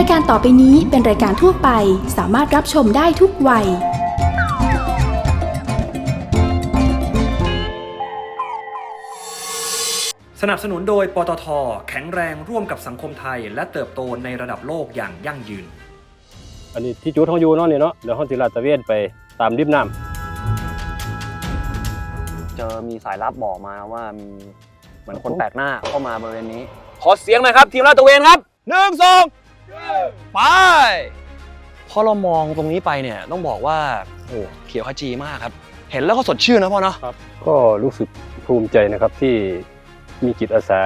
ายการต่อไปนี้เป็นรายการทั่วไป สามารถรับชมได้ทุกวัย สนับสนุนโดย ปตท แข็งแรงร่วมกับสังคมไทย และเติบโตในระดับโลกอย่างยั่งยืน อันนี้ที่จุดเขาอยู่เนาะนี่เนาะเดี๋ยวเขาสิลาดตระเวนไปตามริมน้เจอมีสายลับบอกมาว่ามีเหมือนคนแปลกหน้าเข้ามาบริเวณนี้ ขอเสียงหน่อยครับ ทีมลาดตระเวนครับหนึ่งสอง ไป พอเรามองตรงนี้ไปเนี่ยต้องบอกว่าโอ้โหเขียวขจีมากครับ เห็นแล้วก็สดชื่นนะพ่อเนาะำครับก็รู้สึกภูมิใจนะครับที่มีจิตอาสา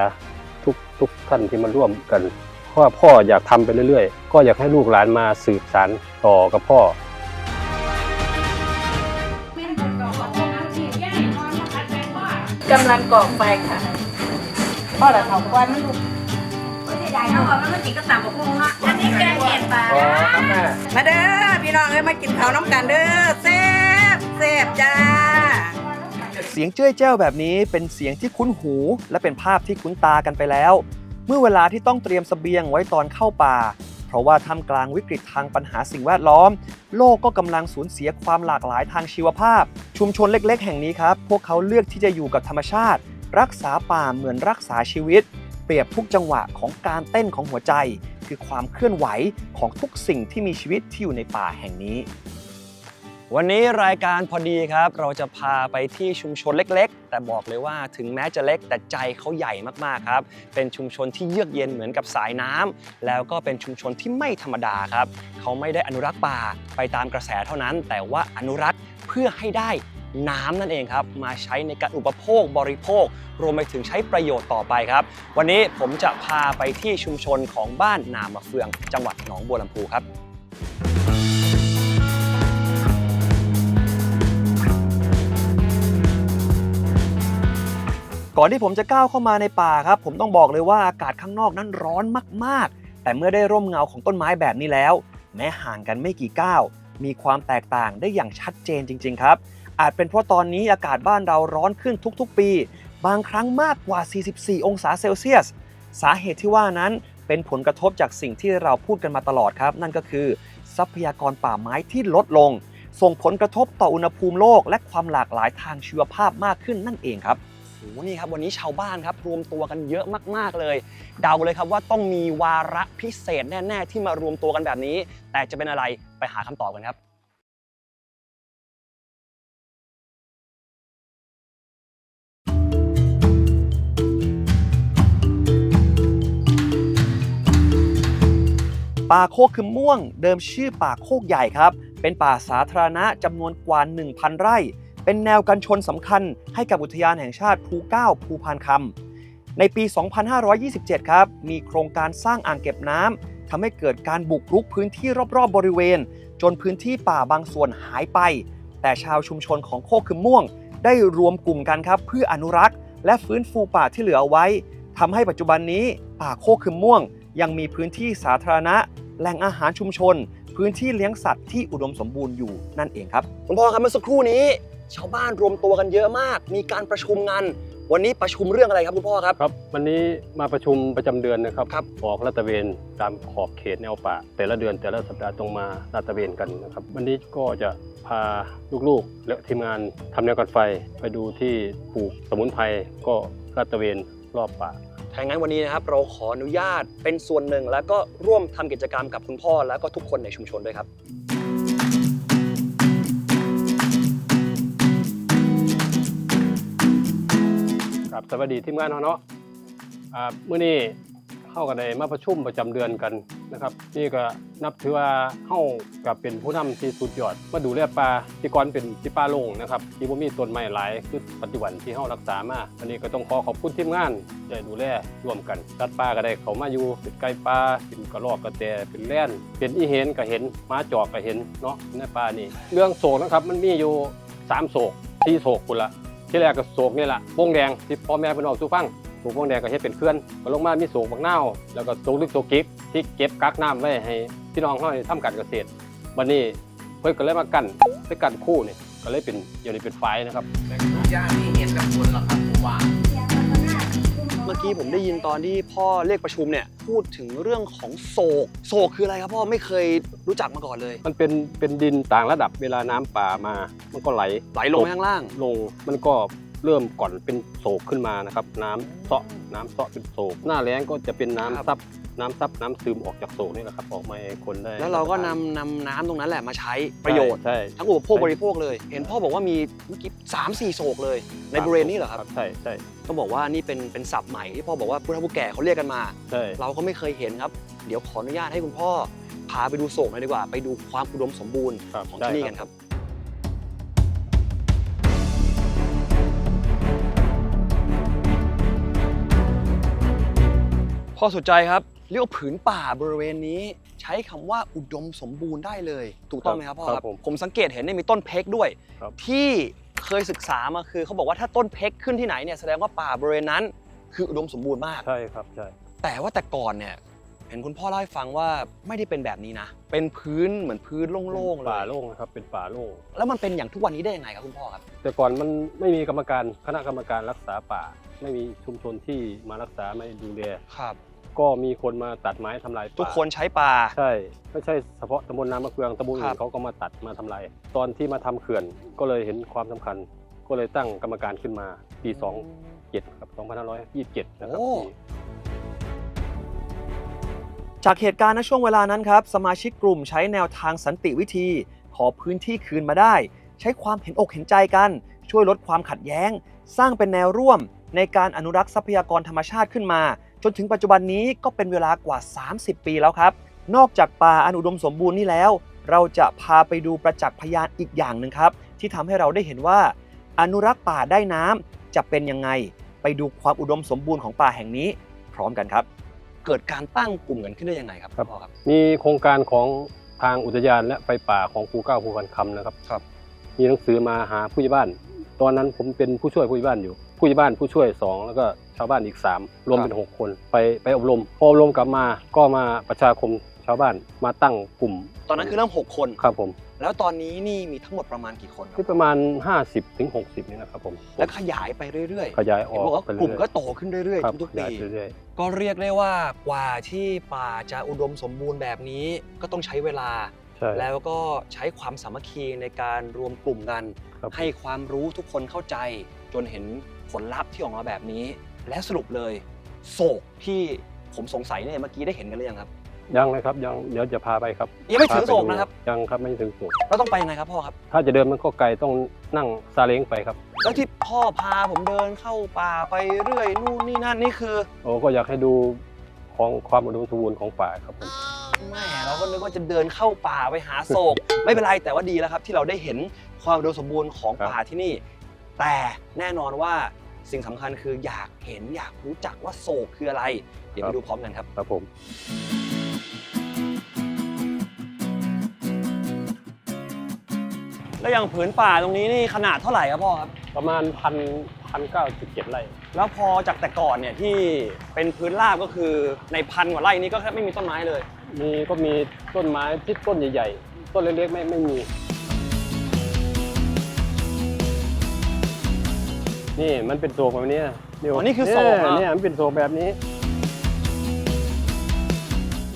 ทุกทุกท่านที่มาร่วมกันเพราะว่าพ่ออยากทำไปเรื่อยๆ ก็อยากให้ลูกหลานมาสืบสานต่อกับพ่อ กำลังก่อไฟค่ะพ่อละเถาควันลูกใหญ่เนาะมันจิกกระตับกับพวกเนาะอันนี้แกงเห็ดปลามาเด้อพี่น้องเอ้ยมากินข้าวน้ำกันเด้อแซ่บแซ่บจ้า เสียงเจ้ยแจ้วแบบนี้เป็นเสียงที่คุ้นหู และเป็นภาพที่คุ้นตากันไปแล้ว เมื่อเวลาที่ต้องเตรียมเสบียงไว้ตอนเข้าป่า เพราะว่าท่ามกลางวิกฤตทางปัญหาสิ่งแวดล้อม โลกก็กำลังสูญเสียความหลากหลายทางชีวภาพ ชุมชนเล็ก ๆ แห่งนี้ครับ พวกเขาเลือกที่จะอยู่กับธรรมชาติ รักษาป่าเหมือนรักษาชีวิต เปรียบทุกจังหวะของการเต้นของหัวใจ คือความเคลื่อนไหวของทุกสิ่งที่มีชีวิตที่อยู่ในป่าแห่งนี้ วันนี้รายการพอดีครับ เราจะพาไปที่ชุมชนเล็ก ๆ แต่บอกเลยว่าถึงแม้จะเล็กแต่ใจเขาใหญ่มากๆครับ เป็นชุมชนที่เยือกเย็นเหมือนกับสายน้ำแล้วก็เป็นชุมชนที่ไม่ธรรมดาครับ เขาไม่ได้อนุรักษ์ป่าไปตามกระแสเท่านั้น แต่ว่าอนุรักษ์เพื่อให้ได้ น้ำนั่นเองครับมาใช้ในการอุปโภคบริโภค รวมไปถึงใช้ประโยชน์ต่อไปครับ วันนี้ผมจะพาไปที่ชุมชนของบ้านนามะเฟือง จังหวัดหนองบัวลำพูครับก่อนที่ผมจะก้าวเข้ามาในป่าครับ ผมต้องบอกเลยว่าอากาศข้างนอกนั้นร้อนมากๆ แต่เมื่อได้ร่มเงาของต้นไม้แบบนี้แล้ว แม้ห่างกันไม่กี่ก้าว มีความแตกต่างได้อย่างชัดเจนจริง ๆ ครับ อาจเป็นเพราะตอนนี้อากาศบ้านเราร้อนขึ้นทุกๆ ปี บางครั้งมากกว่า 44 องศาเซลเซียส สาเหตุที่ว่านั้นเป็นผลกระทบจากสิ่งที่เราพูดกันมาตลอดครับ นั่นก็คือทรัพยากรป่าไม้ที่ลดลง ส่งผลกระทบต่ออุณหภูมิโลก และความหลากหลายทางชีวภาพมากขึ้นนั่นเองครับโอ้โหนี่ครับวันนี้ชาวบ้านครับรวมตัวกันเยอะมากๆเลย เดาเลยครับว่าต้องมีวาระพิเศษแน่ ๆ ที่มารวมตัวกันแบบนี้ แต่จะเป็นอะไรไปหาคำตอบกันครับ ป่าโคกคือม่วง เดิมชื่อป่าโคกใหญ่ครับ เป็นป่าสาธารณะจำนวนกว่า 1,000 ไร่ เป็นแนวกันชนสำคัญให้กับอุทยานแห่งชาติภูเก้าภูพานคำในปี 2527 ครับ มีโครงการสร้างอ่างเก็บน้ำทำให้เกิดการบุกรุกพื้นที่รอบๆบริเวณ จนพื้นที่ป่าบางส่วนหายไป แต่ชาวชุมชนของโคกคือม่วง ได้รวมกลุ่มกันครับ เพื่ออนุรักษ์ และฟื้นฟูป่าที่เหลือเอาไว้ทำให้ปัจจุบันนี้ป่าโคกคือม่วง ยังมีพื้นที่สาธารณะ แหล่งอาหารชุมชน พื้นที่เลี้ยงสัตว์ที่อุดมสมบูรณ์อยู่นั่นเองครับคุณพ่อครับเมื่อสักครู่นี้ ชาวบ้านรวมตัวกันเยอะมาก มีการประชุมงานวันนี้ประชุมเรื่องอะไรครับคุณพ่อครับ ครับ วันนี้มาประชุมประจำเดือนนะครับครับออกลาดตระเวนตามขอบเขตแนวป่า แต่ละเดือนแต่ละสัปดาห์ต้องมาลาดตระเวนกันนะครับ วันนี้ก็จะพาลูกๆ และทีมงานทำแนวกันไฟ ไปดูที่ปลูกสมุนไพรก็ลาดตระเวนรอบป่า ถ้าอย่างนั้นวันนี้นะครับเราขออนุญาตเป็นส่วนหนึ่ง แล้วก็ร่วมทำกิจกรรมกับคุณพ่อแล้วก็ทุกคนในชุมชนด้วยครับ ครับสวัสดีทีมงานเราเนาะเมื่อนี้เข้ากันในมาประชุมประจำเดือนกัน นะครับนี่ก็นับถือว่าเฮากับเป็นผู้นำที่สุดยอด มาดูแลป่าที่ก่อนเป็นที่ป่าโล่งนะครับที่บ่มีต้นไม้หลายคือปัจจุบันที่เฮารักษามาอันนี้ก็ต้องขอขอบคุณทีมงานที่ดูแลร่วมกันตัดป่าก็ได้เขามาอยู่เป็นไก่ป่าเป็นกระรอกกระแตเป็นแล่น เป็นอีเห็นก็เห็นมาจอกก็เห็นเนาะในป่านี่เรื่องโศกนะครับมันมีอยู่สามโศกที่โศกพุ่นละที่แรกก็โศกนี่แหละโป่งแดงที่พ่อแม่เป็นออกสู่ฟัง โศกโป่งแดงก็เฮ็ดเป็นเคลื่อนก็ลงมามีโศกบักนาวแล้วก็โศกลึกโศกกิบที่เก็บกักน้ำไว้ให้พี่น้องเขาได้ทำการเกษตรวันนี้เพิ่นก็เลยมากั้นไปกั้นคู่นี่ก็เลยเป็นอยู่ในเป็นไฟนะครับย่ามีเห็ดกับคนหรอครับผมว่าเมื่อกี้ผมได้ยินตอนที่พ่อเรียกประชุมเนี่ยพูดถึงเรื่องของโศกโศกคืออะไรครับพ่อไม่เคยรู้จักมาก่อนเลย มันเป็นเป็นดินต่างระดับเวลาน้ำป่ามา มันก็ไหลไหลลงไปข้างล่าง ลงมันก็ เริ่มก่อนเป็นโศกขึ้นมานะครับ น้ำเซาะน้ำเซาะเป็นโศก หน้าแล้งก็จะเป็นน้ำครับซับน้ำซับน้ำซึมออกจากโศกนี่แหละครับออกมาให้คนได้แล้วเราก็นำนำน้ำตรงนั้นแหละมาใช้ประโยชน์ ใช่ทั้งอุปโภคบริโภคเลย เห็นพ่อบอกว่ามีเมื่อกี้สามสี่โศกเลย ในบริเวณนี้เหรอครับใช่ใช่ต้องบอกว่านี่เป็นเป็นศัพท์ใหม่ที่พ่อบอกว่าผู้เฒ่าผู้แก่เขาเรียกกันมา ใช่ เราก็ไม่เคยเห็นครับ เดี๋ยวขออนุญาตให้คุณพ่อพาไปดูโศกหน่อยดีกว่า ไปดูความอุดมสมบูรณ์ครับของได้ที่นี่คกัรับนครับ พ่อสุดใจครับเรียกว่าผืนป่าบริเวณนี้ ใช้คำว่าอุดมสมบูรณ์ได้เลย ถูกต้องไหมครับพ่อคครัรับบผมผมสังเกตเห็นเนี่ยมีต้นเพกด้วย ครับ ที่เคยศึกษามาคือเขาบอกว่าถ้าต้นเพกขึ้นที่ไหนเนี่ยแสดงว่าป่าบริเวณนั้น คืออุดมสมบูรณ์มาก ใช่ครับใช่ แต่ว่าแต่ก่อนเนี่ยเห็นคุณพ่อเล่าให้ฟังว่าไม่ได้เป็นแบบนี้นะ เป็นพื้นเหมือนพื้นโล่งๆเลยป่าโล่งนะครับเป็นป่าโล่งแล้วมันเป็นอย่างทุกวันนี้ได้ยังไงครับคุณพ่อครับ แต่ก่อนมันไม่มีกรรมการคณะกรรมการรักษาป่า ไม่มีชุมชนที่มารักษาไม่ดูแลครับ ก็มีคนมาตัดไม้ทำลายป่าทุกคนใช้ปลา ใช่ไม่ใช่เฉพาะตำบลน้ำมะเฟืองตำบลครัอื่บนเขาก็มาตัดมาทำลายตอนที่มาทำเขื่อนก็เลยเห็นความสำคัญ ก็เลยตั้งกรรมการขึ้นมาปี 27ครับ2527 นะครับโอ้ ที่ จากเหตุการณ์ณช่วงเวลานั้นครับ สมาชิกกลุ่มใช้แนวทางสันติวิธี ขอพื้นที่คืนมาได้ ใช้ความเห็นอกเห็นใจกัน ช่วยลดความขัดแย้ง สร้างเป็นแนวร่วมในการอนุรักษ์ทรัพยากรธรรมชาติขึ้นมา จนถึงปัจจุบันนี้ก็เป็นเวลากว่า 30 ปีแล้วครับ นอกจากป่าอันอุดมสมบูรณ์นี่แล้ว เราจะพาไปดูประจักษ์พยานอีกอย่างหนึ่งครับ ที่ทำให้เราได้เห็นว่า อนุรักษ์ป่าได้น้ำจะเป็นยังไง ไปดูความอุดมสมบูรณ์ของป่าแห่งนี้ พร้อมกันครับ เกิดการตั้งกลุ่มกันขึ้นได้ยังไงครับครับพ่อครับ มีโครงการของทางอุทยานและไฟป่าของภูเก้าภูพันคำนะครับครับ มีหนังสือมาหาผู้ใหญ่บ้าน ตอนนั้นผมเป็นผู้ช่วยผู้ใหญ่บ้านอยู่ ผู้ใหญ่บ้านผู้ช่วยสองแล้วก็ชาวบ้านอีกสามรวมเป็นหกคน ไปไปอบรม พออบรมกลับมาก็มาประชาคมชาวบ้านมาตั้งกลุ่ม ตอนนั้นคือเริ่ม 6 คนครับผม แล้วตอนนี้นี่มีทั้งหมดประมาณกี่คนครัที่บประมาณ 50ถึง60 นี่นะครับผม แล้วขยายไปเรื่อยๆขยายอเห็นอกบอกว่าไปกลุ่มเรื่อยก็โตขึ้นเรื่อยๆครับๆทุกขๆปียายเรื่อยก็เรียกได้ว่ากว่าที่ป่าจะอุดมสมบูรณ์แบบนี้ก็ต้องใช้เวลาๆ ใช่ แล้วก็ใช้ความสามัคคีในการรวมกลุ่มกัน ครับ ให้ความรู้ทุกคนเข้าใจจนเห็นผลลัพธ์ที่ออกมาแบบนี้ และสรุปเลยโศกที่ผมสงสัยเนี่ยเมื่อกี้ได้เห็นกันหรือยังครับ ยังเลยครับยังเดี๋ยวจะพาไปครับยังไม่ถึงพาปโศกนะครับยังครับไม่ถึงโศกเราต้องไปยังไงครับพ่อครับ ถ้าจะเดินมันก็ไกลต้องนั่งซาเล้งไปครับ แล้วที่พ่อพาผมเดินเข้าป่าไปเรื่อยนู่นนี่นั่นนี่คือ โอ้ก็อยากให้ดูของความอุดมสมบูรณ์ของป่าครับผม แม่เราก็นึกว่าจะเดินเข้าป่าไปหาโศก ไม่เป็นไรแต่ว่าดีแล้วครับ ที่เราได้เห็นความอุดมสมบูรณ์ของป่าที่นี่ แต่แน่นอนว่าสิ่งสำคัญคืออยากเห็นอยากรู้จักว่าโศกคืออะไร เดี๋ยวไปดูพร้อมกันครับ ครับผม แล้วอย่างผืนป่าตรงนี้นี่ขนาดเท่าไหร่ครับพ่อครับ ประมาณพันพันเก้าสิบเจ็ดไร่แล้วพอจากแต่ก่อนเนี่ยที่เป็นพื้นราบก็คือในพันกว่าไร่นี้ก็แค่ไม่มีต้นไม้เลย มีก็มีต้นไม้ที่ต้นใหญ่ๆ ต้นเล็กๆไม่ไม่มี นี่มันเป็นโศกแบบนี้ะอ๋อนี่คือโศกเหรอเนี่ยเนี่ยมันเป็นโศกแบบนี้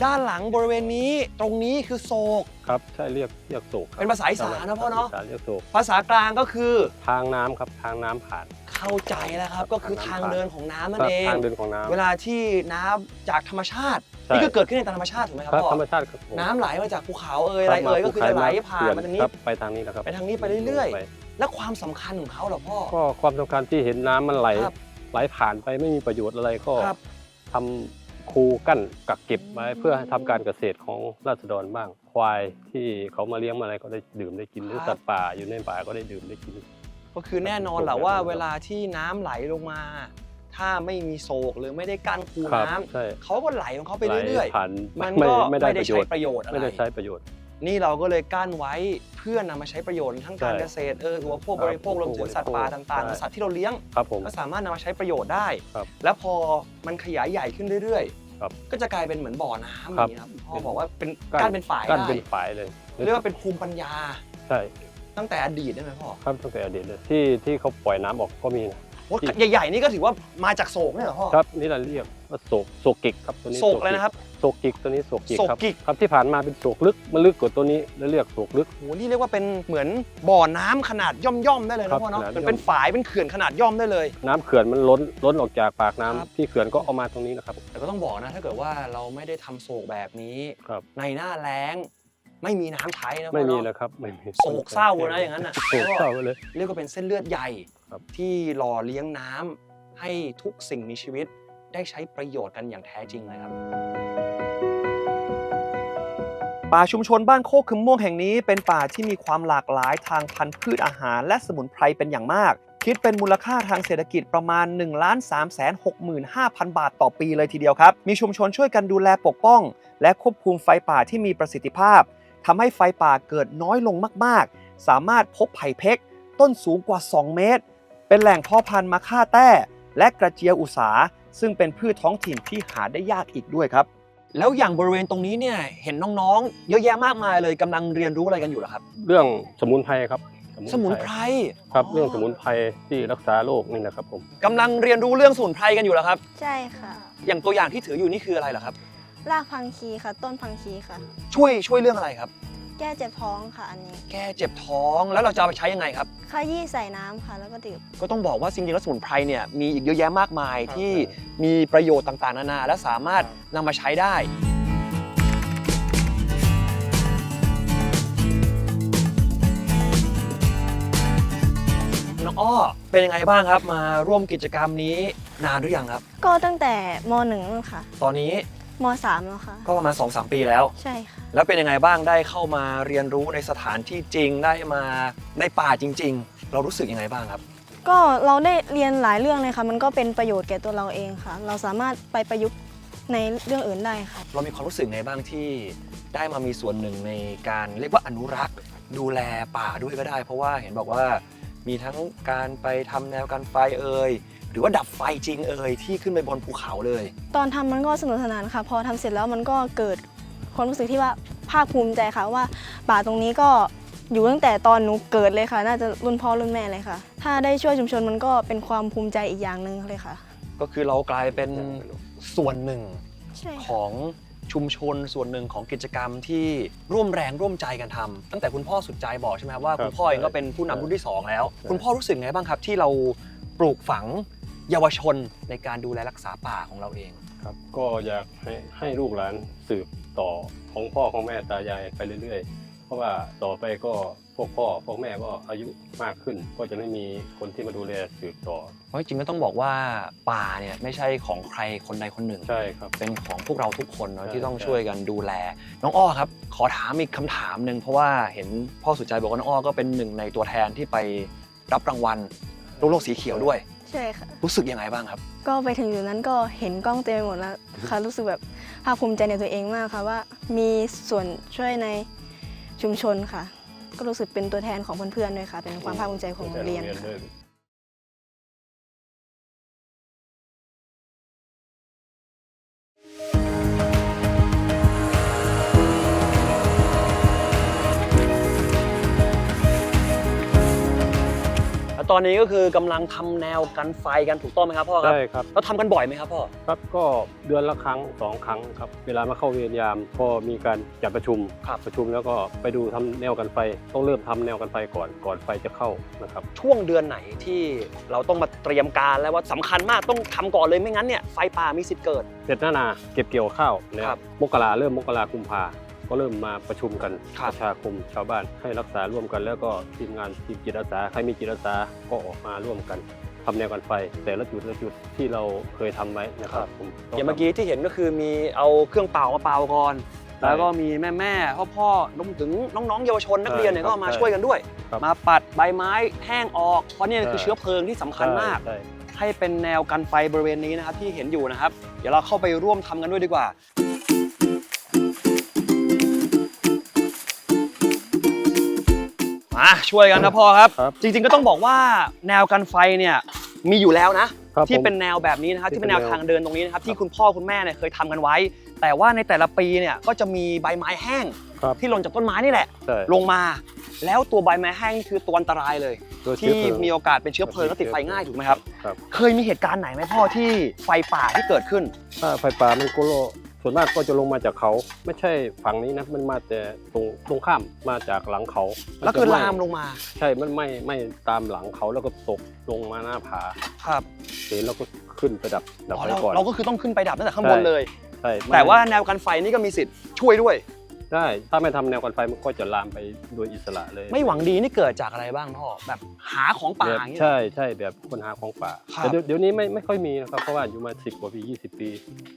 ด้านหลังบริเวณนี้ตรงนี้คือโศก ครับใช่เรียกเรียกโศกครับเป็นภาษาอีสานนะพ่อเนอะ ภษเรียกโศกภาษากลางก็คือทางน้ำครับทางน้ำผ่าน เข้าใจแล้วครับ ก็คือทางเดินของน้ำนั่นครับเอง ทางเดินของน้ำ เวลาที่น้ำจากธรรมชาติ ใช่ นี่ก็เกิดขึ้นในธรรมชาติถูกไหมครับครับพ่อธรรมชาติครับผมน้ำไหลมาจากภูเขาเอ่ยอะไรเอ่ยก็คือจะไหลผ่านมาทางนี้ ครับไปทางนี้นะครับไปทางนี้ไปเรื่อยๆ ไปและความสำคัญของเขาเหรอพ่อ ก็ความสำคัญที่เห็นน้ำมันไหลครับไหลผ่านไปไม่มีประโยชน์อะไรก็ครับ ทำคูกั้นกักเก็บไว้เพื่อให้ทำการเกษตรของราษฎรบ้าง ควายที่เขามาเลี้ยงมาอะไรก็ได้ดื่มได้กินหรือสัตว์ป่าอยู่ในป่าก็ได้ดื่มได้กิน ก็คือแน่นอนแหละว่าเวลาที่น้ำไหลลงมา ถ้าไม่มีโศกหรือไม่ได้กั้นคูครับน้ำใช่เขาก็ไหลของเขาไปเรื่อยไหลผ่านๆ มันไม่ก็ไม่ไม่ได้ได้ประโยใช้ชน์ประโยชน์อะไร ไม่ได้ใช้ประโยชน์ นี่เราก็เลยกั้นไว้เพื่อนำมาใช้ประโยชน์ทั้งการใช่เกษตรเอออุปโภคครับบริโภครวมถึงสัตว์ป่าบริโภคต่างใช่ ๆสัตว์ที่เราเลี้ยง ครับผม ก็สามารถนำมาใช้ประโยชน์ได้ ครับแล้วพอมันขยายใหญ่ขึ้นเรื่อยครับๆ ก็จะกลายเป็นเหมือนบ่อน้ำอครับย่างนี้ครับพ่อเป็นบอกว่าเป็นกั้นเป็นฝายกั้นได้เป็นฝายเลยเรียกว่าเป็นภูมิปัญญาใช่ตั้งแต่อดีตได้ไหมพ่อ ครับตั้งแต่อดีตเลยที่ที่เขาปล่อยน้ำออกก็มีนะ โอ้ใหญ่ๆนี่ก็ถือว่ามาจากโศกเนี่ยเหรอพ่อ ครับนี่เราเรียกว่าโศกโศกกิกครับตัวนี้โศกอะไรนะครับโศกกิกตัวนี้โศกกิกโศกครับกิก ครับที่ผ่านมาเป็นโศกลึกมันลึกกว่าตัวนี้แล้วเรียกโศกลึก โหนี่เรียกว่าเป็นเหมือนบ่อน้ำขนาดย่อมๆได้เลยครันะบพ่อเนาะขนาดเหมือนย่อม เป็นฝายเป็นเขื่อนขนาดย่อมได้เลย น้ำเขื่อนมันล้นล้นออกจากปากน้ำครับ ที่เขื่อนก็เอามาตรงนี้นะครับ แต่ก็ต้องบอกนะ ถ้าเกิดว่าเราไม่ได้ทำโศกแบบนี้ ครับ ในหน้าแล้ง ไม่มีน้ำใช้นะพ่อไม่มีเนาะแล้วครับไม่มีโศกเศร้านะอย่างนั้นน่ะโศกเศร้าไปเลย เรียกว่าเป็นเส้นเลือดใหญ่ครับ ที่หล่อเลี้ยงน้ำให้ทุกสิ่งมีชีวิตได้ใช้ประโยชน์กันอย่างแท้จริงเลยครับ ป่าชุมชนบ้านโคกคึมม่วงแห่งนี้ เป็นป่าที่มีความหลากหลายทางพันธุ์พืชอาหาร และสมุนไพรเป็นอย่างมาก คิดเป็นมูลค่าทางเศรษฐกิจประมาณ 1 3 6 5 0 0 0 บาทต่อปีเลยทีเดียวครับ มีชุมชนช่วยกันดูแลปกป้อง และควบคุมไฟป่าที่มีประสิทธิภาพทำให้ไฟป่าเกิดน้อยลงมาก ๆ สามารถพบไผ่เพกต้นสูงกว่า 2 เมตร เป็นแหล่งเพาะพันธุ์มะค่าแต้ และกระเจียวอุสา ซึ่งเป็นพืชท้องถิ่นที่หาได้ยากอีกด้วยครับ แล้วอย่างบริเวณตรงนี้เนี่ยเห็นน้องๆ เยอะแยะมากมายเลยกำลังเรียนรู้อะไรกันอยู่เหรอครับ เรื่องสมุนไพรครับสมุนไพรครับเรื่องสมุนไพรที่รักษาโรคนี่นะครับผมกำลังเรียนรู้เรื่องสมุนไพรกันอยู่เหรอครับ ใช่ค่ะ อย่างตัวอย่างที่ถืออยู่นี่คืออะไรเหรอครับ รากพังคีค่ะ ต้นพังคีค่ะ ช่วยช่วยเรื่องอะไรครับ แก้เจ็บท้องค่ะอันนี้ แก้เจ็บท้องแล้วเราจะเอาไปใช้ยังไงครับ ขยี้ใส่น้ำค่ะ แล้วก็ดื่ม ก็ต้องบอกว่าจริงๆแล้วสมุนไพรเนี่ยมีอีกเยอะแยะมากมายครับที่มีประโยชน์ต่างๆ นานา และสามารถนำมาใช้ได้ น้องอ้อเป็นยังไงบ้างครับ มาร่วมกิจกรรมนี้นานหรือยังครับ ก็ตั้งแต่มหนึ่งนั่นค่ะ ตอนนี้ มสามแล้วค่ะ ก็ประมาณ2-3ปีแล้ว ใช่ค่ะ แล้วเป็นยังไงบ้างได้เข้ามาเรียนรู้ในสถานที่จริงได้มาในป่าจริง ๆ เรารู้สึกยังไงบ้างครับ ก็เราได้เรียนหลายเรื่องเลยค่ะ มันก็เป็นประโยชน์แก่ตัวเราเองค่ะ เราสามารถไปประยุกต์ในเรื่องอื่นได้ค่ะ เรามีความรู้สึกไงบ้างที่ได้มามีส่วนหนึ่งในการเรียกว่าอนุรักษ์ ดูแลป่าด้วยก็ได้ เพราะว่าเห็นบอกว่ามีทั้งการไปทำแนวกันไฟเอ่ย หรือว่าดับไฟจริงเอ่ยที่ขึ้นไปบนภูเขาเลย ตอนทำมันก็สนุกสนานค่ะ พอทำเสร็จแล้วมันก็เกิดความรู้สึกที่ว่าภาคภูมิใจค่ะว่าป่าตรงนี้ก็อยู่ตั้งแต่ตอนหนูเกิดเลยค่ะ น่าจะรุ่นพ่อรุ่นแม่เลยค่ะ ถ้าได้ช่วยชุมชนมันก็เป็นความภูมิใจอีกอย่างหนึ่งเลยค่ะ ก็คือเรากลายเป็นส่วนหนึ่งใช่ค่ะของชุมชนส่วนหนึ่งของกิจกรรมที่ร่วมแรงร่วมใจกันทำตั้งแต่คุณพ่อสุดใจบอกใช่ไหมครับว่าครับคุณพ่อเองก็เป็นผู้นำรุ่นที่สองแล้ว คุณพ่อรู้สึกไงบ้างครับที่เราปลูกฝัง เยาวชนในการดูแลรักษาป่าของเราเองครับ ก็อยากให้ให้ลูกหลานสืบต่อของพ่อของแม่ตายายไปเรื่อย ๆ เพราะว่าต่อไปก็พวกพ่อพวกแม่ก็อายุมากขึ้น ก็จะไม่มีคนที่มาดูแลสืบต่อ เพราะจริงๆก็ต้องบอกว่าป่าเนี่ยไม่ใช่ของใครคนใดคนหนึ่ง ใช่ครับ เป็นของพวกเราทุกคนเนาะใช่ที่ต้องใช่ ช่วยกันดูแล น้องอ้อครับ ขอถามอีกคำถามหนึ่งเพราะว่าเห็นพ่อสุดใจบอกว่าน้องอ้อก็เป็นหนึ่งในตัวแทนที่ไปรับรางวัลลูกโลกสีเขียวด้วย ใช่ค่ะ รู้สึกยังไงบ้างครับ ก็ไปถึงอยู่นั้นก็เห็นกล้องเต็มไปหมดแล้วค่ะรู้สึกแบบภาคภูมิใจในตัวเองมากค่ะว่ามีส่วนช่วยในชุมชนค่ะ ก็รู้สึกเป็นตัวแทนของเพื่อนๆด้วยค่ะ เป็นความภาคภูมิใจของโรงเรียนค่ะ ด้วย ตอนนี้ก็คือกำลังทำแนวกันไฟกันถูกต้องไหมครับพ่อครับใช่ครับ แล้วทำกันบ่อยไหมครับพ่อครับก็เดือนละครั้งสองครั้งครับ เวลามาเข้าเวรยามก็มีการจัดประชุมครับประชุมแล้วก็ไปดูทำแนวกันไฟ ต้องเริ่มทำแนวกันไฟก่อนก่อนไฟจะเข้านะครับ ช่วงเดือนไหนที่เราต้องมาเตรียมการแล้วว่าสำคัญมากต้องทำก่อนเลยไม่งั้นเนี่ยไฟป่ามีสิทธิ์เกิด เสร็จหน้านาเก็บเกี่ยวข้าวแล้วครับ มกราเริ่มมกรากุมภา ก็เริ่มมาประชุมกันครับประชาคมชาวบ้านให้รักษาร่วมกัน แล้วก็ทีมงานทีมจิตอาสาใครมีจิตอาสาก็ออกมาร่วมกันทำแนวกันไฟ แต่ละจุดละจุดที่เราเคยทำไว้นะครับผมต้อย่างเมื่อกี้ที่เห็นก็คือมีเอาเครื่องเป่ามาเป่าก่อนใช่แล้วก็มีแม่แม่พ่อพ่อรวมถึงน้องๆ เยาวชนนักเรียนเนี่ยใช่ก็มาครับช่วยกันด้วย ครับมาปัดใบไม้แห้งออก เพราะเนี่ยคือใช่ เชื้อเพลิงที่สำคัญมาก ใช่ ให้เป็นแนวกันไฟบริเวณนี้นะครับที่เห็นอยู่นะครับ เดี๋ยวเราเข้าไปร่วมทำกันด้วยดีกว่า มาช่วยกันนะพ่อครับ ครับจริงๆก็ต้องบอกว่าแนวกันไฟเนี่ยมีอยู่แล้วนะ ครับที่ผม เป็นแนวแบบนี้นะครับที่ที่เป็นแนวเป็นแนวทางเดินตรงนี้นะครับที่คุณพ่อคุณแม่เนี่ยเคยทำกันไว้ แต่ว่าในแต่ละปีเนี่ยก็จะมีใบไม้แห้งครับ ที่หล่นจากต้นไม้นี่แหละ ใช่ลงมา แล้วตัวใบไม้แห้งนี่คือตัวอันตรายเลย ตัวเชื้อที่เพลิง มีโอกาสเป็นเชื้อเพลิงแล้วติดไฟง่ายถูกไหมครับ ครับ เคยมีเหตุการณ์ไหนไหมพ่อที่ไฟป่าที่เกิดขึ้น ถ้าไฟป่ามันก็โล ส่วนมากก็จะลงมาจากเขา ไม่ใช่ฝั่งนี้นะ มันมาแต่ตรงตรงข้ามมาจากหลังเขาแล้วคือจะไหลามลงมาใช่ มันไม่ไม่ตามหลังเขาแล้วก็ตกลงมาหน้าผาครับเห็นแล้วก็ขึ้นไปดับดับอ๋อไฟเราก่อน เราก็คือต้องขึ้นไปดับตั้งแต่ข้างบนใช่ เลย ใช่ไม่แต่ว่าแนวกันไฟนี่ก็มีสิทธิ์ช่วยด้วย ได้ ถ้าไม่ทำแนวกันไฟมันก็จะลามไปโดยอิสระเลย ไม่หวังดีนี่เกิดจากอะไรบ้างพ่อแบบหาของป่าแบบอย่างเงี้ยใช่ใช่แบบคนหาของป่าครับแต่เดี๋ยวเดี๋ยวนี้ไม่ไม่ค่อยมีนะครับเพราะว่าอยู่มา 10 กว่าปี 20 ปี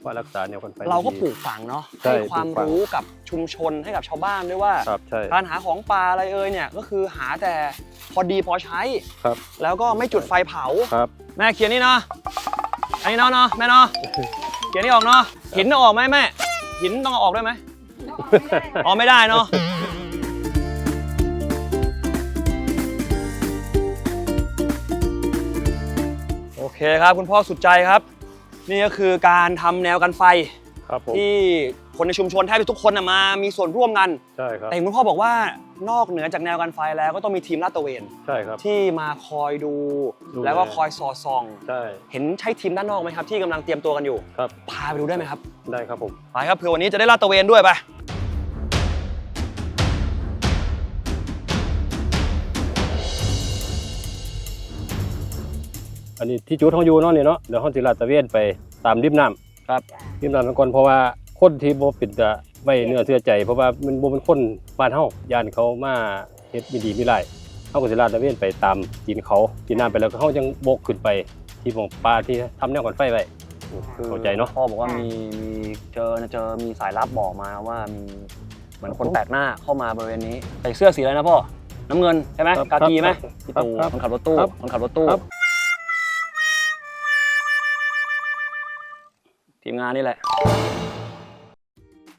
ว่ารักษาแนวกันไฟเราก็ดีปลูกฝังเนาะใช่ให้ความปลูกฝังรู้กับชุมชนให้กับชาวบ้านด้วยว่าครับใช่การหาของป่าอะไรเอ่ยเนี่ยก็คือหาแต่พอดีพอใช้ครับ แล้วก็ไม่จุดไฟเผาครับ แม่เขียนนี่เนาะอันนี้เนาะเนาะแม่เนาะเขียนนี่ออกเนาะหินต้องออกไหมแม่หินต้องเอาออกได้ไหม ออกไม่ได้เนาะโอเคครับคุณพ่อสุดใจครับ นี่ก็คือการทำแนวกันไฟ ครับผมที่คนในชุมชนแทบจะทุกคนน่ะมา มีส่วนร่วมกัน ใช่ครับแต่เห็นคุณพ่อบอกว่านอกเหนือจากแนวกันไฟแล้วก็ต้องมีทีมลาดตระเวน ใช่ครับ ที่มาคอยดู ดูแล แล้วก็คอยสอดส่อง ใช่ เห็นใช่ทีมด้านนอกไหมครับที่กำลังเตรียมตัวกันอยู่ ครับ พาไปดูได้ไหมครับ ได้ครับผม ไปครับเผื่อวันนี้จะได้ลาดตระเวนด้วยไป อันนี้ที่จุดของอยู่เนาะนี่เนาะเดี๋ยวเขาสิลาดตระเวนไปตามริมน้ำครับ ริมน้ำทั้งก่อนเพราะว่าคนที่บ่เป็นจะไว้เนื้อเชื่อใจ เพราะว่ามันบ่เป็นคนบ้านเฮาย่านเขามาเฮ็ดมีดีมีไรายเฮาก็สิลาดตระเวนไปตามกินเขากินน้ำไปแล้วก็เฮาจังบกขึ้นไปที่ของปลาที่ทำแนวกันไฟไว้เข้าใจเนาะพ่อบอกว่ามีมีเจอเจอมีสายลับบอกมาว่ามีเหมือนคนแปลกหน้าเข้ามาบริเวณนี้ใส่เสื้อสีอะไรนะพ่อน้ำเงินใช่ไหมครับกากีไหมครับพี่ตู่ครับคนขับรถตู้ครับคนขับรถตู้ครับ ทีมงานนี่แหละ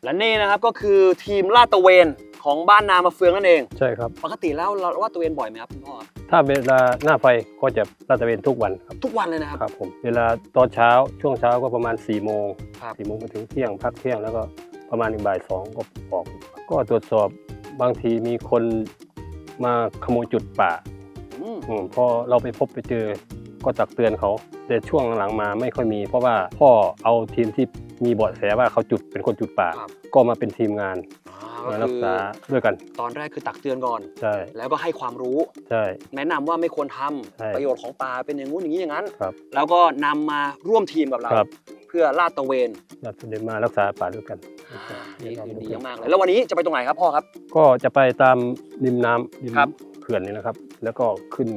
และนี่นะครับก็คือทีมลาดตระเวนของบ้านนามาเฟืองนั่นเอง ใช่ครับ ปกติแล้วเราลาดตระเวนบ่อยไหมครับคุณพ่อครับถ้าเวลาหน้าไฟก็จะลาดตระเวนทุกวันครับทุกวันเลยนะครับ ครับผมเวลาตอนเช้าช่วงเช้าก็ประมาณ4ี่โมงครับสี่โมงมาถึงเที่ยงพักเที่ยงแล้วก็ประมาณหนึ่งบ่ายสองก็ออก ก็ตรวจสอบบางทีมีคนมาขโมยจุดป่าอืมอมพอเราไปพบไปเจอก็ตักเตือนเขา แต่ช่วงหลังๆมาไม่ค่อยมี เพราะว่าพ่อเอาทีมที่มีเบาะแสว่าเขาจุดเป็นคนจุดป่า ครับ ก็มาเป็นทีมงานอ่ามาก็รักคือษาด้วยกันตอนแรกคือตักเตือนก่อน ใช่แล้วก็ให้ความรู้ ใช่ แนะนำว่าไม่ควรทำใช่ประโยชน์ของปลาเป็นอย่างงู้นอย่างนี้อย่างนั้น ครับ แล้วก็นำมาร่วมทีมกับเรา ครับเพื่อลาดตระเวนเราจะได้มารักษาป่าด้วยกันนี่คือดีมากๆเลยแล้ววันนี้จะไปตรงไหนครับพ่อครับ ก็จะไปตามริมน้ำริมครับ เขื่อนนี่นะครับ แล้วก็ขึ้น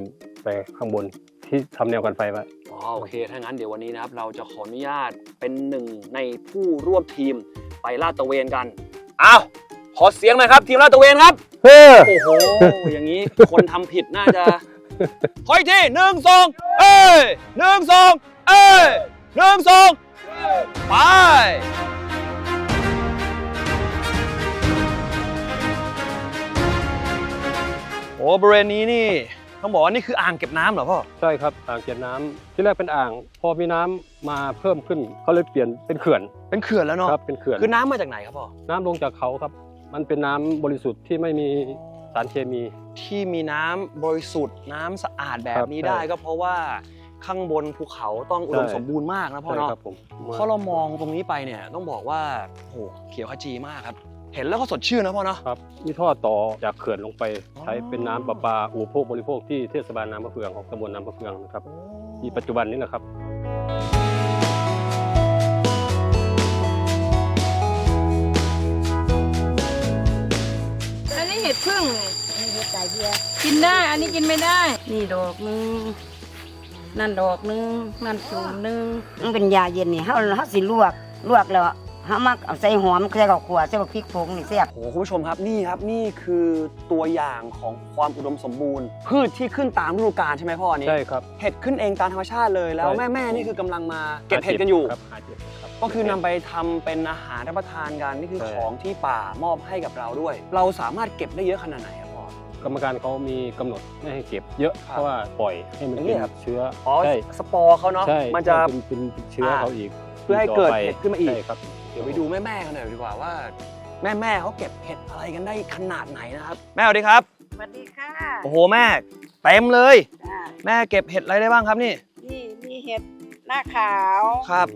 ไปข้างบนที่ทำแนวกันไฟไว้ อ๋อโอเค ถ้างั้นเดี๋ยววันนี้นะครับ เราจะขออนุญาตเป็นหนึ่งในผู้ร่วมทีมไปลาดตระเวนกันอ้าวขอเสียงหน่อยครับ ทีมลาดตระเวนครับเฮ้อโอ้โห อย่างนี้คนทำผิดน่าจะ ขออีกทีหนึ่งสองเอ้ยหนึ่งสองเอ้ยหนึ่งสองไป โอ้บริเวณนี้นี่ ต้องบอกว่านี่คืออ่างเก็บน้ำเหรอพ่อ ใช่ครับอ่างเก็บน้ำที่แรกเป็นอ่าง พอมีน้ำมาเพิ่มขึ้นเขาเลยเปลี่ยนเป็นเขื่อนเป็นเขื่อนแล้วเนาะ ครับเป็นเขื่อนคือน้ำมาจากไหนครับพ่อ น้ำลงจากเขาครับ มันเป็นน้ำบริสุทธิ์ที่ไม่มีสารเคมี ที่มีน้ำบริสุทธิ์น้ำสะอาดแบบนี้ครับได้ใช่ ก็เพราะว่าข้างบนภูเขาต้องอุดมใช่สมบูรณ์มากนะพ่อใช่เนาะครับผมเพราะเรามองตรงนี้ไปเนี่ยต้องบอกว่าโหเขียวขจีมากครับ เห็นแล้วก็สดชื่นนะพ่อเนาะ ครับมีท่อต่อจากเขื่อนลงไปอ๋อใช้เป็นน้ำประปาอุปโภคบริโภคที่เทศบาลน้ำมะเฟืองของตำบลน้ำมะเฟืองนะครับที่ปัจจุบันนี้นะครับ อันนี้เห็ดพึ่งนี่เฮ็ดไก่เบียร์กินได้ อันนี้กินไม่ได้ นี่ดอกนึงนั่นดอกนึงนั่นจุ่มนึงมันเป็นยาเย็นนี่เฮาเฮาสิลวกลวกแล้ว เฮามักเอาใส่หอมใส่ข้าวคั่วใส่บักพริกผงนี่แซ่บ โอ้โหคุณผู้ชมครับนี่ครับนี่คือตัวอย่างของความอุดมสมบูรณ์ พืชที่ขึ้นตามฤดูกาลใช่ไหมพ่ออันนี้ใช่ครับ เห็ดขึ้นเองตามธรรมชาติเลยแล้วใช่ แม่แม่ๆนี่คือกำลังมาเก็บเห็ดกันอยู่ ครับหาเห็ดครับ ก็คือนำไปทำเป็นอาหารรับประทานกันนี่คือใช่ ของที่ป่ามอบให้กับเราด้วย เราสามารถเก็บได้เยอะขนาดไหนครับพ่อ กรรมการเขามีกำหนดไม่ให้เก็บเยอะครับเพราะว่าปล่อยให้มันอย่างนี้เป็นครับ เชื้ออ๋อใช่สปอร์เขาเนาะใช่มันจะ เป็นเป็นเป็นเชื้ออ่าเขาอีกเพื่อให้เกิดต่ไปเห็ดขึ้นมาอีก ใช่ครับเดี๋ยวไปดูแม่แม่ๆกันหน่อยดีกว่าว่า แม่แม่ๆเขาเก็บเห็ดอะไรกันได้ขนาดไหนนะครับ แม่สวัสดีครับสวัสดีค่ะโอ้โหแม่เต็มเลย จ้าแม่เก็บเห็ดอะไรได้บ้างครับนี่นี่มีเห็ดหน้าขาว ครับ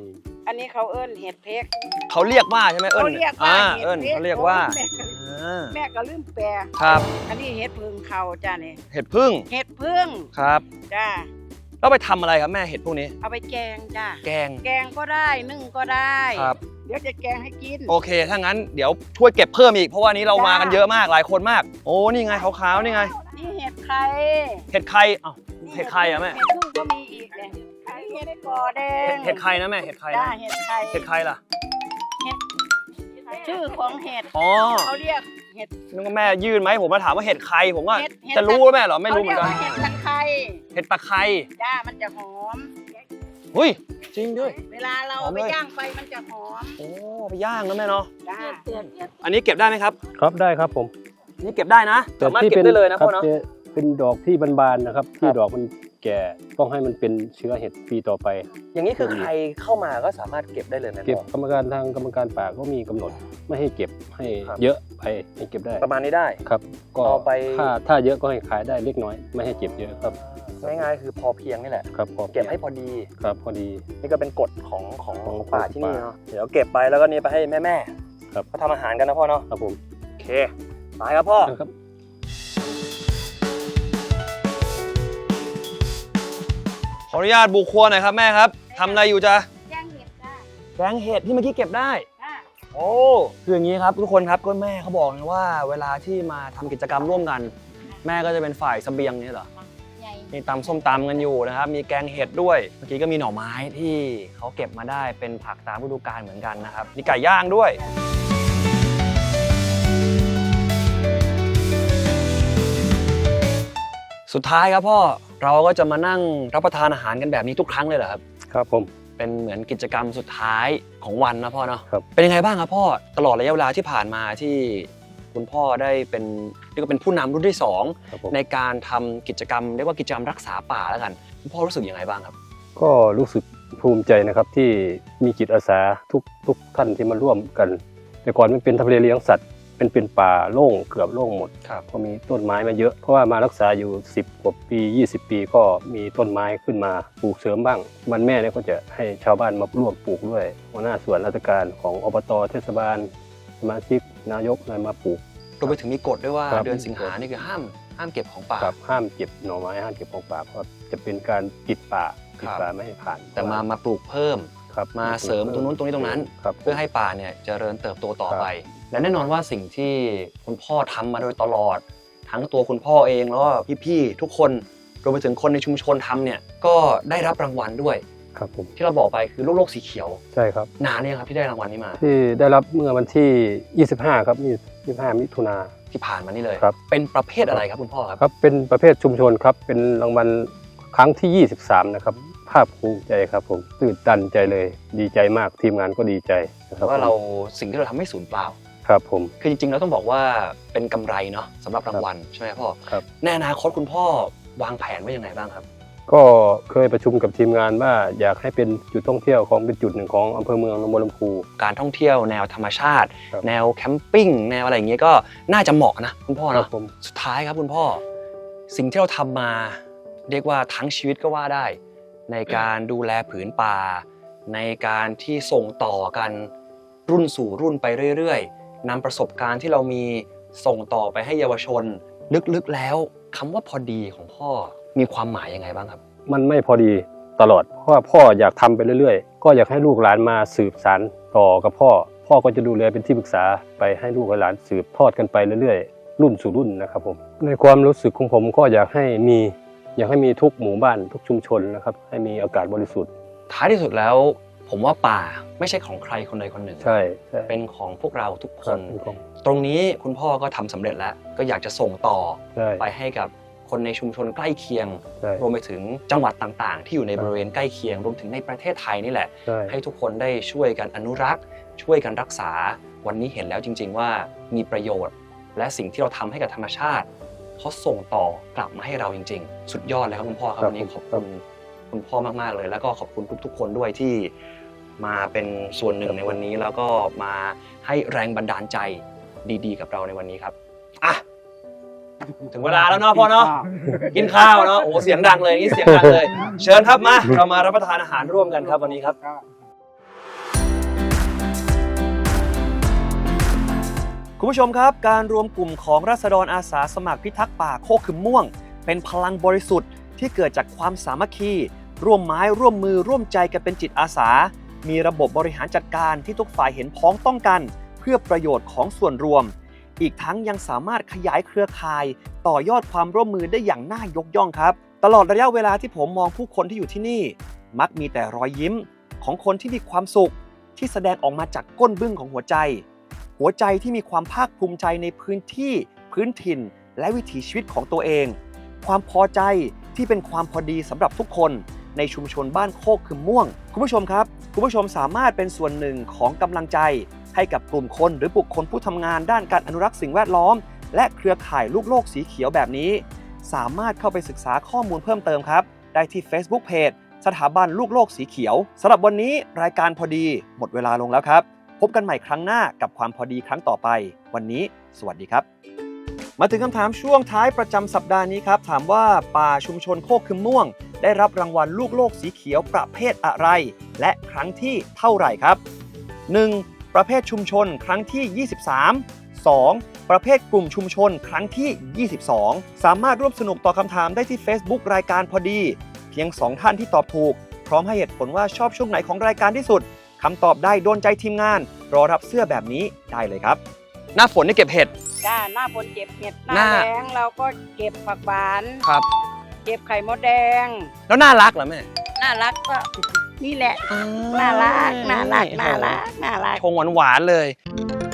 อันนี้เขาเอิ้นเห็ดเพก เขาเรียกว่าใช่ไหมเอิญเขาเรียกว่าอ่าเห็ดเอิญเพกเขาเรียกว่าแม่ก็อ่าแม่ก็ลืมแปลครับ อันนี้เห็ดพึ่งเขาจ้าเนี่ยเห็ดพึ่งเห็ดพึ่งครับ จ้า แล้วไปทำอะไรครับแม่เห็ดพวกนี้ เอาไปแกงจ้าแกง แกงก็ได้นึ่งก็ได้ ครับ เดี๋ยวจะแกงให้กิน โอเค ถ้างั้นเดี๋ยวช่วยเก็บเพิ่มอีก เพราะว่านี้เราจ้ามมากันเยอะมากหลายคนมาก โอ้ นี่ไงขาวๆนี่ไง นี่เห็ดไข่เห็ดไข่เอ้าเห็ดไข่อะแม่ เห็ดพึ่งก็มีอีกเนี่ยไข่เห็ดกอแดงเห็ดไข่นะแม่ เห็ดไข่จ้านะเห็ดไข่เห็ดไข่ล่ะ ชื่อของเห็ดอ๋อ เขาเรียก เห็ดนึกว่าแม่ยื่นไหมาให้ผมมาถามว่าเห็ดไข่ผมว่าเห็ดเห็ด จะรู้หรือแม่เหรอไม่รู้เหมือนกัน ขารียว่าเห็ดตะไคร้เห็ดตะไคร้จ้ามันจะหอมหุ้ยจริงด้วย เวลาเราหอมไปเลย ย่างไปมันจะหอมโอ้ไปย่างนะแม่เนาะจ้าอันนี้เก็บได้ไหมครับ ครับได้ครับผมอันนี่เก็บได้นะสามารถเก็บได้เลยนะครัพ่อเนาะจะเป็นดอกที่บานๆนะครับ ที่ครับดอกมัน แก่ต้องให้มันเป็นเชื้อเห็ดปีต่อไป อย่างนี้คือใครเข้ามาก็สามารถเก็บได้เลยไหมเก็บพ่อกรรมการทางกรรมการป่าก็มีกำหนดไม่ให้เก็บให้ครับเยอะไปให้เก็บได้ ประมาณนี้ได้ครับก็ต่อไปถ้าถ้าเยอะก็ให้ขายได้เล็กน้อย ไม่ให้เก็บเยอะครับง่ายๆคือพอเพียงนี่แหละครับพอเก็บให้พอดีครับพอดี นี่ก็เป็นกฎของของของป่าที่นี่ป่าเนาะเดี๋ยวเก็บไปแล้วก็นี่ไปให้แม่แม่ๆครับเขาทำอาหารกันนะพ่อเนาะครับผมโอเคไปครับพ่อนะครับ ขออนุญาตบุกครัวหน่อยครับแม่ครับทำอะไรอยู่จ๊ะย่างเห็ดจ้าแกงเห็ดที่เมื่อกี้เก็บได้ จ้าโอ้คืออย่างนี้ครับทุกคนครับก็แม่เขาบอกนะว่า เวลาที่มาทำกิจกรรมร่วมกัน แม่ก็จะเป็นฝ่ายเสบียงนี่เหรอใหญ่มีตำส้มตำกันอยู่นะครับ มีแกงเห็ดด้วย เมื่อกี้ก็มีหน่อไม้ที่เขาเก็บมาได้เป็นผักตามฤดูกาลเหมือนกันนะครับมีไก่ย่างด้วย สุดท้ายครับพ่อ เราก็จะมานั่งรับประทานอาหารกันแบบนี้ทุกครั้งเลยเหรอครับ ครับผม เป็นเหมือนกิจกรรมสุดท้ายของวันนะพ่อเนาะ ครับ เป็นยังไงบ้างครับพ่อ ตลอดระยะเวลาที่ผ่านมาที่คุณพ่อได้เป็นเรียกว่าเป็นผู้นำรุ่นที่สองครับผมในการทำกิจกรรมเรียกว่ากิจกรรมรักษาป่าแล้วกันคุณพ่อรู้สึกยังไงบ้างครับ ก็รู้สึกภูมิใจนะครับที่มีจิตอาสาทุกทุกท่านที่มาร่วมกัน แต่ก่อนมันเป็นทำเลเลี้ยงสัตว์ เป็นเป็นป่าโล่งเกือบโล่งหมด ครับ ก็มีต้นไม้มาเยอะเพราะว่ามารักษาอยู่ 10กว่าปี 20 ปีก็มีต้นไม้ขึ้นมาปลูกเสริมบ้าง วันแม่เนี่ยก็จะให้ชาวบ้านมาร่วมปลูกด้วยหัวหน้าส่วนราชการของอบตเทศบาลสมาชิกนายกอะไรมาปลูก รวมไปถึงมีกฎด้วยว่าครับ เดือนสิงหานี่คือห้ามห้ามเก็บของป่า ครับห้ามเก็บหน่อไม้ห้ามเก็บของป่าเพราะจะเป็นการปิดป่าปิดครับป่าไม่ให้ผ่านแต่มามาปลูกเพิ่ม ครับมาเสริมตรงนู้นตรงนี้ตรงนั้น ครับ เพื่อให้ป่าเนี่ยเจริญเติบโตต่อครับไป และแน่นอนว่าสิ่งที่คุณพ่อทำมาโดยตลอด ทั้งตัวคุณพ่อเองแล้วก็พี่ๆทุกคนรวมไปถึงคนในชุมชนทำเนี่ยก็ได้รับรางวัลด้วยครับผมที่เราบอกไปคือโลกโลกสีเขียวใช่ครับนานเนี่ยงครับที่ได้รางวัลนี้มา ที่ได้รับเมื่อวันที่ 25 ครับ25มิถุนาที่ผ่านมานี่เลยครับเป็นประเภทอะไรครับคุณพ่อครับครับ เป็นประเภทชุมชนครับเป็นรางวัลครั้งที่ 23 นะครับภาพภูมิใจครับผมตื่นตันใจเลยดีใจมากทีมงานก็ดีใจนะคเพรับราะว่าผมเราสิ่งที่เราทำไม่สูญเปล่า ครับผม คือจริงๆเราต้องบอกว่าเป็นกำไรเนาะสำหรับรางวัลใช่ไหมพ่อครับ ในอนาคตคุณพ่อวางแผนไว้ยังไงบ้างครับ ก็เคยประชุมกับทีมงานว่าอยากให้เป็นจุดท่องเที่ยวของเป็นจุดหนึ่งของอำเภอเมืองหนองบัวลำพู การท่องเที่ยวแนวธรรมชาติ ครับ แนวแคมปิ้งแนวอะไรอย่างเงี้ยก็น่าจะเหมาะนะคุณพ่อครัเนาะบผม สุดท้ายครับคุณพ่อ สิ่งที่เราทำมา เรียกว่าทั้งชีวิตก็ว่าได้ ในการดูแลผืนป่า ในการที่ส่งต่อกันรุ่นสู่รุ่นไปเรื่อยๆ นำประสบการณ์ที่เรามีส่งต่อไปให้เยาวชน ลึกๆแล้วคำว่าพอดีของพ่อมีความหมายยังไงบ้างครับ มันไม่พอดีตลอด เพราะว่าพ่ออยากทำไปเรื่อยๆ ก็อยากให้ลูกหลานมาสืบสานต่อกับพ่อ พ่อก็จะดูแลเป็นที่ปรึกษาไปให้ลูกหลานสืบทอดกันไปเรื่อยๆ รุ่นสู่รุ่นนะครับผม ในความรู้สึกของผมก็อยากให้มี อยากให้มีทุกหมู่บ้านทุกชุมชนนะครับ ให้มีอากาศบริสุทธิ์ ท้ายที่สุดแล้ว ผมว่าป่าไม่ใช่ของใครคนใดคนหนึ่ง ใช่ใช่เป็นของพวกเราทุกคครับนเป็นของตรงนี้คุณพ่อก็ทำสำเร็จแล้ว ก็อยากจะส่งต่อใช่ไปให้กับคนในชุมชนใกล้เคียง ใช่รวมไปถึงจังหวัดต่างๆ ที่อยู่ในบริเวณใกล้เคียง รวมถึงในประเทศไทยนี่แหละ ใช่ให้ทุกคนได้ช่วยกันอนุรักษ์ ช่วยกันรักษา วันนี้เห็นแล้วจริง ๆ ว่ามีประโยชน์ และสิ่งที่เราทำให้กับธรรมชาติเขาส่งต่อกลับมาให้เราจริง ๆ สุดยอดเลยครับคุณพ่อครับวันนี้ขอบคุณคุณพ่อมากๆเลย แล้วก็ขอบคุณทุกๆ คนด้วยที่ มาเป็นส่วนหนึ่งในวันนี้แล้วก็มาให้แรงบันดาลใจดีๆ กับเราในวันนี้ครับอะถึงเวลาแล้วเนาะพ่อเนาะกินข้าวเนาะโอ้เสียงดังเลยนี่เสียงดังเลย เชิญครับมาเรามารับประทานอาหารร่วมกันครับวันนี้ครับ คุณผู้ชมครับการรวมกลุ่มของราษฎรอาสาสมัครพิทักษ์ป่าโคกขึมม่วง เป็นพลังบริสุทธิ์ที่เกิดจากความสามัคคี ร่วมไม้ร่วมมือร่วมใจกันเป็นจิตอาสา มีระบบบริหารจัดการที่ทุกฝ่ายเห็นพ้องต้องกัน เพื่อประโยชน์ของส่วนรวม อีกทั้งยังสามารถขยายเครือข่าย ต่อยอดความร่วมมือได้อย่างน่ายกย่องครับ ตลอดระยะเวลาที่ผมมองผู้คนที่อยู่ที่นี่ มักมีแต่รอยยิ้มของคนที่มีความสุข ที่แสดงออกมาจากก้นบึ้งของหัวใจ หัวใจที่มีความภาคภูมิใจในพื้นที่ พื้นถิ่น และวิถีชีวิตของตัวเอง ความพอใจที่เป็นความพอดีสำหรับทุกคน ในชุมชนบ้านโคกคือม่วง คุณผู้ชมครับ คุณผู้ชมสามารถเป็นส่วนหนึ่งของกำลังใจ ให้กับกลุ่มคนหรือบุคคลผู้ทำงานด้านการอนุรักษ์สิ่งแวดล้อม และเครือข่ายลูกโลกสีเขียวแบบนี้ สามารถเข้าไปศึกษาข้อมูลเพิ่มเติมครับ ได้ที่ Facebook Page สถาบันลูกโลกสีเขียวสำหรับวันนี้รายการพอดีหมดเวลาลงแล้วครับ พบกันใหม่ครั้งหน้ากับความพอดีครั้งต่อไป วันนี้ สวัสดีครับ มาถึงคำถามช่วงท้ายประจำสัปดาห์นี้ครับ ถามว่าป่าชุมชนโคกคึมม่วง ได้รับรางวัลลูกโลกสีเขียวประเภทอะไร และครั้งที่เท่าไหร่ครับ 1. ประเภทชุมชนครั้งที่ 23 2. ประเภทกลุ่มชุมชนครั้งที่ 22 สามารถร่วมสนุกต่อคำถามได้ที่ Facebook รายการพอดี เพียง 2 ท่านที่ตอบถูก พร้อมให้เหตุผลว่าชอบช่วงไหนของรายการที่สุดคำตอบได้โดนใจทีมงาน รอรับเสื้อแบบนี้ได้เลยครับ หน้าฝนนี่เก็บเห็ด จ้าหน้าฝนเก็บเห็ดหหน้าน้าแล้งเราก็เก็บผักหวาน ครับ เก็บไข่มดแดง แล้วน่ารักเหรอแม่น่ารักก็ นี่แหละ น่ารัก น่ารัก น่ารัก น่ารัก ชงหวานๆเลยอื